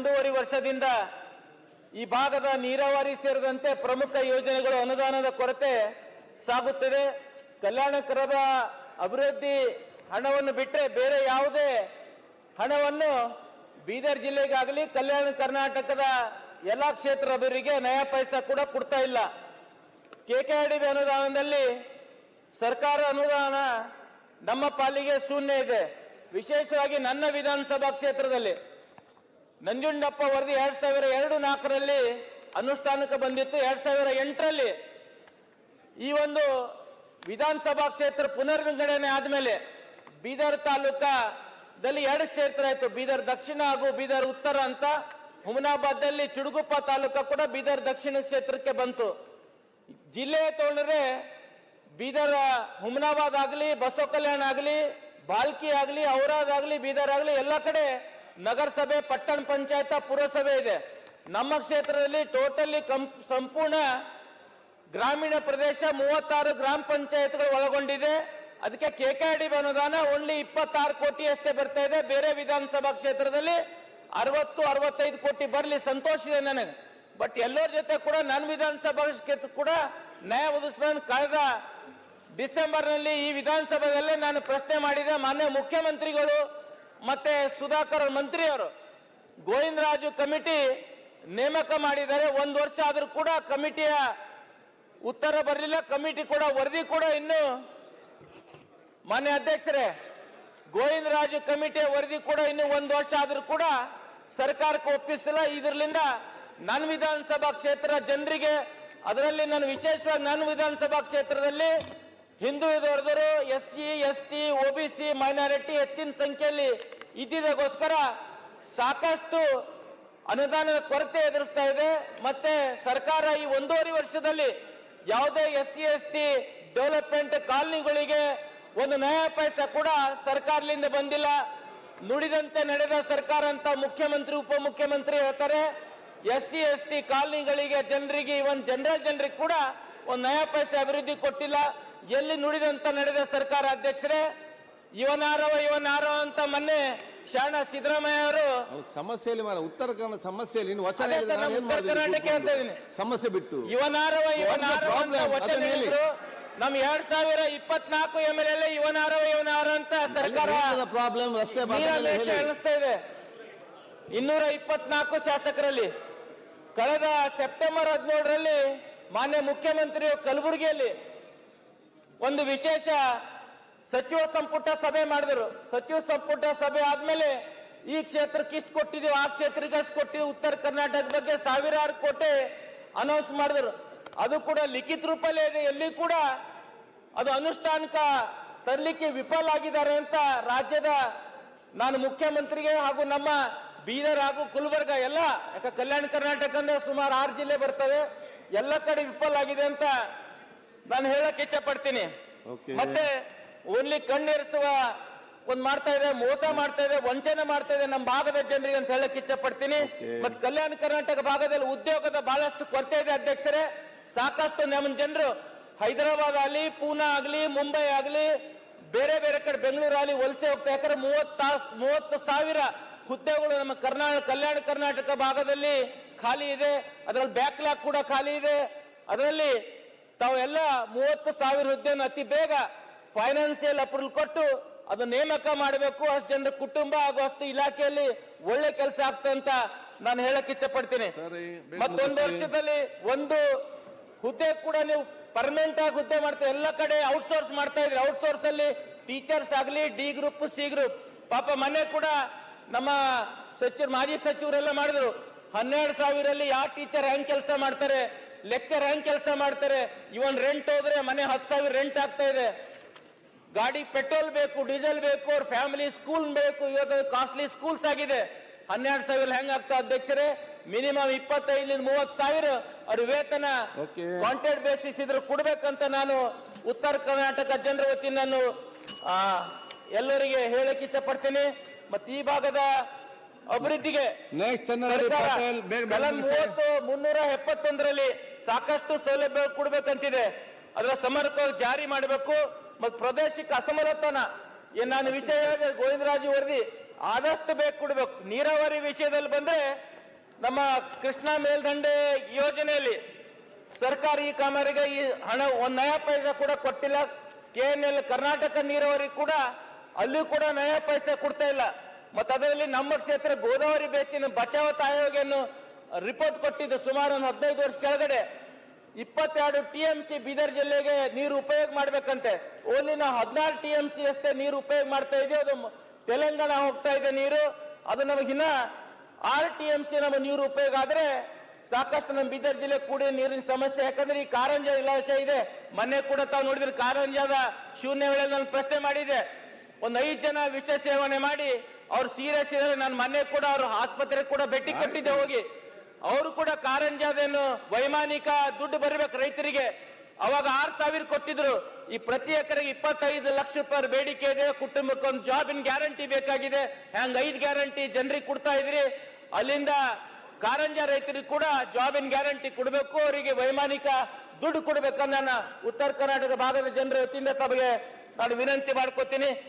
ಒಂದೂವರೆ ವರ್ಷದಿಂದ ಈ ಭಾಗದ ನೀರಾವರಿ ಸೇರಿದಂತೆ ಪ್ರಮುಖ ಯೋಜನೆಗಳು ಅನುದಾನದ ಕೊರತೆ ಸಾಗುತ್ತಿದೆ. ಕಲ್ಯಾಣಕರದ ಅಭಿವೃದ್ಧಿ ಹಣವನ್ನು ಬಿಟ್ಟರೆ ಬೇರೆ ಯಾವುದೇ ಹಣವನ್ನು ಬೀದರ್ ಜಿಲ್ಲೆಗಾಗಲಿ, ಕಲ್ಯಾಣ ಕರ್ನಾಟಕದ ಎಲ್ಲಾ ಕ್ಷೇತ್ರ ಅಭಿವೃದ್ಧಿಗೆ ನಯಾ ಪೈಸಾ ಕೂಡ ಕೊಡ್ತಾ ಇಲ್ಲ. ಕೆಕೆಆರ್ಡಿಬಿ ಅನುದಾನದಲ್ಲಿ ಸರ್ಕಾರ ಅನುದಾನ ನಮ್ಮ ಪಾಲಿಗೆ ಶೂನ್ಯ ಇದೆ. ವಿಶೇಷವಾಗಿ ನನ್ನ ವಿಧಾನಸಭಾ ಕ್ಷೇತ್ರದಲ್ಲಿ ನಂಜುಂಡಪ್ಪ ವರದಿ ಎರಡ್ ಸಾವಿರ ಎರಡು ನಾಲ್ಕರಲ್ಲಿ ಅನುಷ್ಠಾನಕ್ಕೆ ಬಂದಿತ್ತು. ಎರಡ್ ಸಾವಿರ ಎಂಟರಲ್ಲಿ ಈ ಒಂದು ವಿಧಾನಸಭಾ ಕ್ಷೇತ್ರ ಪುನರ್ವಿಂಗಡಣೆ ಆದ್ಮೇಲೆ ಬೀದರ್ ತಾಲೂಕಾದಲ್ಲಿ ಎರಡು ಕ್ಷೇತ್ರ ಆಯ್ತು. ಬೀದರ್ ದಕ್ಷಿಣ ಹಾಗೂ ಬೀದರ್ ಉತ್ತರ ಅಂತ. ಹುಮನಾಬಾದ್ದಲ್ಲಿ ಚುಡುಗುಪ್ಪ ತಾಲೂಕ ಕೂಡ ಬೀದರ್ ದಕ್ಷಿಣ ಕ್ಷೇತ್ರಕ್ಕೆ ಬಂತು. ಜಿಲ್ಲೆ ತಗೊಂಡ್ರೆ ಬೀದರ್ ಹುಮನಾಬಾದ್ ಆಗಲಿ, ಬಸವ ಕಲ್ಯಾಣ ಆಗಲಿ, ಬಾಲ್ಕಿ ಆಗಲಿ, ಔರಾದ್ ಆಗಲಿ, ಬೀದರ್ ಆಗಲಿ ಎಲ್ಲ ಕಡೆ ನಗರಸಭೆ, ಪಟ್ಟಣ ಪಂಚಾಯತ, ಪುರಸಭೆ ಇದೆ. ನಮ್ಮ ಕ್ಷೇತ್ರದಲ್ಲಿ ಟೋಟಲಿ ಸಂಪೂರ್ಣ ಗ್ರಾಮೀಣ ಪ್ರದೇಶ, ಮೂವತ್ತಾರು ಗ್ರಾಮ ಪಂಚಾಯತ್ಗಳು ಒಳಗೊಂಡಿದೆ. ಅದಕ್ಕೆ ಕೆಕೆಆರ್ಡಿ ಅನುದಾನ ಓನ್ಲಿ ಇಪ್ಪತ್ತಾರು ಕೋಟಿ ಅಷ್ಟೇ ಬರ್ತಾ ಇದೆ. ಬೇರೆ ವಿಧಾನಸಭಾ ಕ್ಷೇತ್ರದಲ್ಲಿ ಅರವತ್ತು, ಅರವತ್ತೈದು ಕೋಟಿ ಬರಲಿ, ಸಂತೋಷ ಇದೆ ನನಗೆ. ಬಟ್ ಎಲ್ಲರ ಜೊತೆ ಕೂಡ ನನ್ನ ವಿಧಾನಸಭಾ ಕ್ಷೇತ್ರ ಕೂಡ ನ್ಯಾಯ ಒದಗಿಸ್ಬೇಕು ಕಳೆದ ಡಿಸೆಂಬರ್ನಲ್ಲಿ ಈ ವಿಧಾನಸಭೆಯಲ್ಲೇ ನಾನು ಪ್ರಶ್ನೆ ಮಾಡಿದೆ. ಮಾನ್ಯ ಮುಖ್ಯಮಂತ್ರಿಗಳು ಮತ್ತೆ ಸುಧಾಕರ್ ಮಂತ್ರಿಯವರು ಗೋವಿಂದರಾಜು ಕಮಿಟಿ ನೇಮಕ ಮಾಡಿದ್ದಾರೆ. ಒಂದು ವರ್ಷ ಆದರೂ ಕೂಡ ಕಮಿಟಿಯ ಉತ್ತರ ಬರಲಿಲ್ಲ. ಕಮಿಟಿ ಕೂಡ ವರದಿ ಕೂಡ ಇನ್ನು ಮಾನ್ಯ ಅಧ್ಯಕ್ಷರೇ, ಗೋವಿಂದರಾಜು ಕಮಿಟಿಯ ವರದಿ ಕೂಡ ಇನ್ನು ಒಂದು ವರ್ಷ ಆದರೂ ಕೂಡ ಸರ್ಕಾರಕ್ಕೆ ಒಪ್ಪಿಸಿಲ್ಲ ಇದರಿಂದ ನನ್ನ ವಿಧಾನಸಭಾ ಕ್ಷೇತ್ರ ಜನರಿಗೆ, ಅದರಲ್ಲಿ ನಾನು ವಿಶೇಷವಾಗಿ ನನ್ನ ವಿಧಾನಸಭಾ ಕ್ಷೇತ್ರದಲ್ಲಿ ಹಿಂದುಳಿದವರದರು S C S T O B C, minority ಹೆಚ್ಚಿನ ಸಂಖ್ಯೆಯಲ್ಲಿ ಇದ್ದಿದ್ದಕ್ಕೋಸ್ಕರ ಸಾಕಷ್ಟು ಅನುದಾನದ ಕೊರತೆ ಎದುರಿಸ್ತಾ ಇದೆ. ಮತ್ತೆ ಸರ್ಕಾರ ಈ ಒಂದೂವರೆ ವರ್ಷದಲ್ಲಿ ಯಾವುದೇ S C S T development ಕಾಲನಿಗಳಿಗೆ ಒಂದು ನಯ ಪೈಸೆ ಕೂಡ ಸರ್ಕಾರದಿಂದ ಬಂದಿಲ್ಲ. ನುಡಿದಂತೆ ನಡೆದ ಸರ್ಕಾರ ಅಂತ ಮುಖ್ಯಮಂತ್ರಿ, ಉಪಮುಖ್ಯಮಂತ್ರಿ ಹೇಳ್ತಾರೆ. ಎಸ್ ಸಿ ಎಸ್ ಟಿ ಕಾಲನಿಗಳಿಗೆ ಜನರಿಗೆ ಇವನ್ ಜನರಲ್ ಜನರಿಗೆ ಕೂಡ ಒಂದು ನಯ ಪೈಸೆ ಅಭಿವೃದ್ಧಿ ಕೊಟ್ಟಿಲ್ಲ. ಎಲ್ಲಿ ನುಡಿದಂತ ನಡೆದ ಸರ್ಕಾರ ಅಧ್ಯಕ್ಷರೇ ಇವನಾರವ ಇವನಾರವ ಅಂತ ಮೊನ್ನೆ ಶರಣ ಸಿದ್ದರಾಮಯ್ಯ ಅವರು ಸಮಸ್ಯೆಯಲ್ಲಿ ಮಾರ ಉತ್ತರ ಕನ್ನಡ ಸಮಸ್ಯೆಯಲ್ಲಿ ನೀನು ವಚನ ಅದೇ ಹೇಳಿದ್ರೆ ನಾನು ನಾನು ಏನ್ ಉತ್ತರ ಸಮಸ್ಯೆ ಬಿಟ್ಟು ಇವನಾರವ ಇವನಾರವ ಅಂತ problem? ವಚನ ಅದನ್ನ ಹೇಳಿ. ಹೇಳಿದ್ರು ನಮ್ ಎರಡ್ ಸಾವಿರ ಇಪ್ಪತ್ನಾಲ್ಕು ಎಂ ಎಲ್ ಎಲ್ ಇವನಾರವ ಇವನಾರ ಅಂತ ಸರ್ಕಾರ ಪ್ರಾಬ್ಲಮ್ ರಸ್ತೆ ಹೇಳಿ. ಅನಿಸ್ತಾ ಇದೆ ಇನ್ನೂರ ಇಪ್ಪತ್ನಾಲ್ಕು ಶಾಸಕರಲ್ಲಿ ಕಳೆದ ಸೆಪ್ಟೆಂಬರ್ ಹದಿನೇಳರಲ್ಲಿ ಮಾನ್ಯ ಮುಖ್ಯಮಂತ್ರಿ ಕಲಬುರಗಿಯಲ್ಲಿ ಒಂದು ವಿಶೇಷ ಸಚಿವ ಸಂಪುಟ ಸಭೆ ಮಾಡಿದ್ರು. ಸಚಿವ ಸಂಪುಟ ಸಭೆ ಆದ್ಮೇಲೆ ಈ ಕ್ಷೇತ್ರಕ್ಕೆ ಇಷ್ಟು ಕೊಟ್ಟಿದೀವಿ ಆ ಕ್ಷೇತ್ರಕ್ಕೆ ಅಷ್ಟು ಕೊಟ್ಟಿದ್ವಿ ಉತ್ತರ ಕರ್ನಾಟಕ ಬಗ್ಗೆ ಸಾವಿರಾರು ಕೋಟೆ ಅನೌನ್ಸ್ ಮಾಡಿದ್ರು. ಅದು ಕೂಡ ಲಿಖಿತ ರೂಪಲ್ಲೇ ಇದೆ. ಎಲ್ಲಿ ಕೂಡ ಅದು ಅನುಷ್ಠಾನಕ ತರಲಿಕ್ಕೆ ವಿಫಲ ಆಗಿದ್ದಾರೆ ಅಂತ ರಾಜ್ಯದ ನಾನು ಮುಖ್ಯಮಂತ್ರಿಗೆ ಹಾಗೂ ನಮ್ಮ ಬೀದರ್ ಹಾಗೂ ಗುಲ್ಬರ್ಗ ಎಲ್ಲ ಯಾಕೆ ಕಲ್ಯಾಣ ಕರ್ನಾಟಕ ಅಂದ್ರೆ ಸುಮಾರು ಆರು ಜಿಲ್ಲೆ ಬರ್ತವೆ, ಎಲ್ಲ ಕಡೆ ವಿಫಲ ಆಗಿದೆ ಅಂತ ನಾನು ಹೇಳಕ್ ಇಚ್ಛೆ ಪಡ್ತೀನಿ ಮತ್ತೆ ಓನ್ಲಿ ಕಣ್ಣೇರಿಸುವ ಒಂದ್ ಮಾಡ್ತಾ ಇದೆ ಮೋಸ ಮಾಡ್ತಾ ಇದೆ ವಂಚನೆ ಮಾಡ್ತಾ ಇದೆ ನಮ್ಮ ಭಾಗದ ಜನರಿಗೆ ಅಂತ ಹೇಳಕ್ ಇಚ್ಛೆ ಪಡ್ತೀನಿ. ಮತ್ತೆ ಕಲ್ಯಾಣ ಕರ್ನಾಟಕ ಭಾಗದಲ್ಲಿ ಉದ್ಯೋಗದ ಬಹಳಷ್ಟು ಕೊರತೆ ಇದೆ ಅಧ್ಯಕ್ಷರೇ. ಸಾಕಷ್ಟು ನಮ್ಮ ಜನರು ಹೈದರಾಬಾದ್ ಆಗಲಿ ಪೂನಾ ಆಗಲಿ ಮುಂಬೈ ಆಗಲಿ ಬೇರೆ ಬೇರೆ ಕಡೆ ಬೆಂಗಳೂರು ಆಗಲಿ ವಲಸೆ ಹೋಗ್ತಾ ಯಾಕಂದ್ರೆ ಮೂವತ್ತು ತಾಸ್ ಮೂವತ್ತು ಸಾವಿರ ಹುದ್ದೆಗಳು ನಮ್ಮ ಕರ್ನಾಟಕ ಕಲ್ಯಾಣ ಕರ್ನಾಟಕ ಭಾಗದಲ್ಲಿ ಖಾಲಿ ಇದೆ. ಅದರಲ್ಲಿ ಬ್ಯಾಕ್ಲಾಗ್ ಕೂಡ ಖಾಲಿ ಇದೆ. ಅದರಲ್ಲಿ ತಾವೆಲ್ಲ ಮೂವತ್ತು ಸಾವಿರ ಹುದ್ದೆಯನ್ನು ಅತಿ ಬೇಗ ಫೈನಾನ್ಸಿಯಲ್ ಅಪ್ರೂವಲ್ ಕೊಟ್ಟು ಅದು ನೇಮಕ ಮಾಡಬೇಕು. ಅಷ್ಟು ಜನರ ಕುಟುಂಬ ಹಾಗೂ ಅಷ್ಟು ಇಲಾಖೆಯಲ್ಲಿ ಒಳ್ಳೆ ಕೆಲಸ ಆಗ್ತದೆ ಅಂತ ನಾನು ಹೇಳಕ್ ಇಚ್ಛಪಡ್ತೀನಿ ಮತ್ತೊಂದು ವರ್ಷದಲ್ಲಿ ಒಂದು ಹುದ್ದೆ ಕೂಡ ನೀವು ಪರ್ಮನೆಂಟ್ ಆಗಿ ಹುದ್ದೆ ಮಾಡ್ತೀವಿ. ಎಲ್ಲ ಕಡೆ ಔಟ್ಸೋರ್ಸ್ ಮಾಡ್ತಾ ಇದ್ರಿ. ಔಟ್ಸೋರ್ಸ್ ಅಲ್ಲಿ ಟೀಚರ್ಸ್ ಆಗಲಿ ಡಿ ಗ್ರೂಪ್ ಸಿ ಗ್ರೂಪ್ ಪಾಪ ಮನೆ ಕೂಡ ನಮ್ಮ ಸಚಿವರು ಮಾಜಿ ಸಚಿವರೆಲ್ಲ ಮಾಡಿದ್ರು. ಹನ್ನೆರಡು ಸಾವಿರಲ್ಲಿ ಯಾವ ಟೀಚರ್ ಹೆಂಗ್ ಕೆಲಸ ಮಾಡ್ತಾರೆ? ಲೆಕ್ಚರ್ ಹೆಂಗ್ ಕೆಲಸ ಮಾಡ್ತಾರೆ? ಇವನ್ ರೆಂಟ್ ಹೋದ್ರೆ ಮನೆ ಹತ್ತು ಸಾವಿರ ರೆಂಟ್ ಆಗ್ತಾ ಇದೆ. ಗಾಡಿ ಪೆಟ್ರೋಲ್ ಬೇಕು ಡೀಸೆಲ್ ಬೇಕು ಅವ್ರ ಫ್ಯಾಮಿಲಿ ಸ್ಕೂಲ್ ಬೇಕು ಇವತ್ತು ಕಾಸ್ಟ್ಲಿ ಸ್ಕೂಲ್ಸ್ ಆಗಿದೆ. ಹನ್ನೆರಡು ಸಾವಿರ ಹೆಂಗ್ ಆಗ್ತಾ ಅಧ್ಯಕ್ಷರೇ? ಮಿನಿಮಮ್ ಇಪ್ಪತ್ತೈದರಿಂದ ಮೂವತ್ತು ಸಾವಿರ ಅವ್ರ ವೇತನ. ಕಾಂಟ್ರಾಕ್ಟ್ ಬೇಸಿಸ್ ಇದ್ರೆ ಕೊಡ್ಬೇಕಂತ ನಾನು ಉತ್ತರ ಕರ್ನಾಟಕ ಜನರ ವತಿಯಿಂದ ನಾನು ಎಲ್ಲರಿಗೆ ಹೇಳಕ್ ಇಚ್ಛೆ ಪಡ್ತೀನಿ ಮತ್ತೆ ಈ ಭಾಗದ ಅಭಿವೃದ್ಧಿಗೆ ಮುನ್ನೂರ ಎಪ್ಪತ್ತೊಂದರಲ್ಲಿ ಸಾಕಷ್ಟು ಸೌಲಭ್ಯ ಕೊಡ್ಬೇಕಂತಿದೆ. ಅದರ ಸಮರ್ಪಕವಾಗಿ ಜಾರಿ ಮಾಡಬೇಕು. ಮತ್ತು ಪ್ರದೇಶಕ್ಕೆ ಅಸಮರ್ಥನ, ಏನ್ ನಾನು ವಿಷಯ ಗೋವಿಂದರಾಜು ವರದಿ, ಆದಷ್ಟು ಬೇಕು ಕೊಡ್ಬೇಕು. ನೀರಾವರಿ ವಿಷಯದಲ್ಲಿ ಬಂದ್ರೆ ನಮ್ಮ ಕೃಷ್ಣ ಮೇಲ್ದಂಡೆ ಯೋಜನೆಯಲ್ಲಿ ಸರ್ಕಾರ ಈ ಕಾಮಗಾರಿಗೆ ಈ ಹಣ, ಒಂದ್ ನಯ ಪೈಸೆ ಕೂಡ ಕೊಟ್ಟಿಲ್ಲ. ಕೆ ಎನ್ ಎಲ್ ಕರ್ನಾಟಕ ನೀರಾವರಿ ಕೂಡ ಅಲ್ಲೂ ಕೂಡ ನಯ ಪೈಸೆ ಕೊಡ್ತಾ ಇಲ್ಲ. ಮತ್ತೆ ಅದರಲ್ಲಿ ನಮ್ಮ ಕ್ಷೇತ್ರ ಗೋದಾವರಿ ಬೇಸಿನ ಬಚಾವತ್ ಆಯೋಗವನ್ನು ರಿಪೋರ್ಟ್ ಕೊಟ್ಟಿದ್ದು ಸುಮಾರು ಒಂದು ಹದಿನೈದು ವರ್ಷ ಕೆಳಗಡೆ. ಇಪ್ಪತ್ತೆರಡು ಟಿ ಎಂ ಸಿ ಬೀದರ್ ಜಿಲ್ಲೆಗೆ ನೀರು ಉಪಯೋಗ ಮಾಡ್ಬೇಕಂತೆ. ಓನ್ಲಿ ನಾವು ಹದಿನಾರು ಟಿ ಎಂ ಸಿ ಅಷ್ಟೇ ನೀರು ಉಪಯೋಗ ಮಾಡ್ತಾ ಇದೀವಿ ಅದು ತೆಲಂಗಾಣ ಹೋಗ್ತಾ ಇದೆ ನೀರು. ಅದು ನಮಗಿನ್ನ ಆರ್ ಟಿ ಎಂ ಸಿ ನಮ್ಮ ನೀರು ಉಪಯೋಗ ಆದ್ರೆ ಸಾಕಷ್ಟು ನಮ್ಮ ಬೀದರ್ ಜಿಲ್ಲೆ ಕೂಡ ನೀರಿನ ಸಮಸ್ಯೆ. ಯಾಕಂದ್ರೆ ಈ ಕಾರಂಜ ಇಲಾಖೆ ಇದೆ. ಮೊನ್ನೆ ಕೂಡ ತಾವು ನೋಡಿದ್ರೆ ಕಾರಂಜದ ಶೂನ್ಯ ವೇಳೆ ನಾನು ಪ್ರಶ್ನೆ ಮಾಡಿದೆ. ಒಂದ್ ಐದು ಜನ ವಿಷ ಸೇವನೆ ಮಾಡಿ ಅವ್ರು ಸೀರಿಯಸ್ ಇದ್ರೆ ನಾನು ಮನೆ ಕೂಡ ಅವ್ರ ಆಸ್ಪತ್ರೆಗೆ ಕೂಡ ಭೇಟಿ ಕೊಟ್ಟಿದ್ದೆ ಹೋಗಿ. ಅವರು ಕೂಡ ಕಾರಂಜಾದೇನು ವೈಮಾನಿಕ ದುಡ್ಡು ಬರಬೇಕು ರೈತರಿಗೆ. ಅವಾಗ ಆರ್ ಸಾವಿರ ಕೊಟ್ಟಿದ್ರು. ಈ ಪ್ರತಿ ಎಕರೆಗೆ ಇಪ್ಪತ್ತೈದು ಲಕ್ಷ ರೂಪಾಯಿ ಬೇಡಿಕೆ ಇದೆ. ಕುಟುಂಬಕ್ಕೆ ಒಂದು ಜಾಬಿನ ಗ್ಯಾರಂಟಿ ಬೇಕಾಗಿದೆ. ಹ್ಯಾಂಗ ಐದು ಗ್ಯಾರಂಟಿ ಜನರಿಗೆ ಕೊಡ್ತಾ ಇದ್ರಿ? ಅಲ್ಲಿಂದ ಕಾರಂಜ ರೈತರಿಗೆ ಕೂಡ ಜಾಬಿನ ಗ್ಯಾರಂಟಿ ಕೊಡಬೇಕು. ಅವರಿಗೆ ವೈಮಾನಿಕ ದುಡ್ಡು ಕೊಡಬೇಕಂದ ನಾನು ಉತ್ತರ ಕರ್ನಾಟಕ ಭಾಗದ ಜನರ ವತಿಯಿಂದ ತಮಗೆ ನಾನು ವಿನಂತಿ ಮಾಡ್ಕೋತೀನಿ.